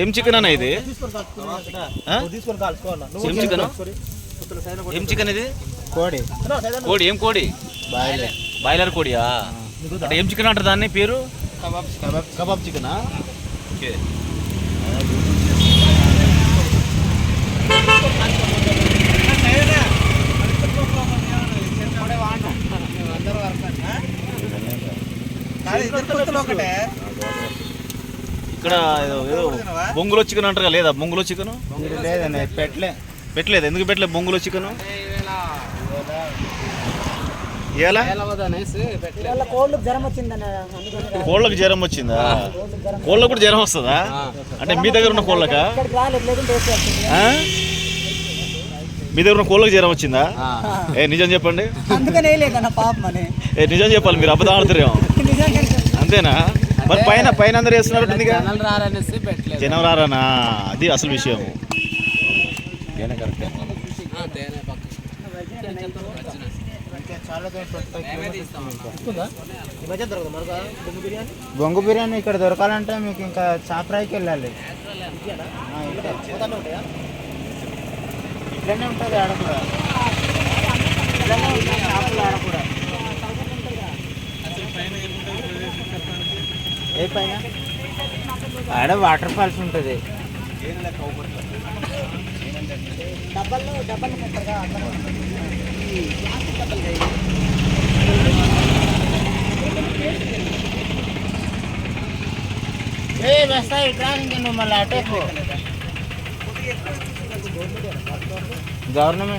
ఏం చికెన్ అన్న ఇది? ఏం చికెన్ ఏం చికెన్ ఇది? కోడి. కోడి ఏం కోడి? బాయిలే బాయిలర్ కోడియా? అంటే ఏం చికెన్ అంటారు దాన్ని పేరు? కబాబ్ చికెనా. ఓకే. ఏదో ఏదో బొంగులో చికెన్ అంటారు కదా, లేదా బొంగులో చికెన్? లేదండి పెట్టలే. పెట్టలేదు. ఎందుకు పెట్టలేదు బొంగులో చికెన్? కోళ్ళకు జ్వరం వచ్చిందా? కోళ్ళకు కూడా జ్వరం వస్తుందా? అంటే మీ దగ్గర ఉన్న కోళ్ళకా? మీ దగ్గర ఉన్న కోళ్ళకి జ్వరం వచ్చిందా? ఏ నిజం చెప్పండి. అందుకని వేయలేదన్న పాపం అని. ఏ నిజం చెప్పాలి మీరు అబద్ధం ఆడుతురేమో అంతేనా? మరి పైన పైన అందరు వేస్తున్నారు జనం రారానా? అది అసలు విషయం. బొంగు బిర్యానీ? ఇక్కడ దొరకాలంటే మీకు ఇంకా చాపరాయికి వెళ్ళాలి. ఇట్లనే? ఉంటుంది ఆడ కూడా ఇట్లనే చేపలు ఆడ కూడా ఏ పైన? ఆడ వాటర్ ఫాల్స్ ఉంటుంది. డబ్బల్లో డబ్బలు ఏ వస్తాయి ఇట్లా ఇంక నువ్వు మళ్ళీ అటేకు గవర్నమెంట్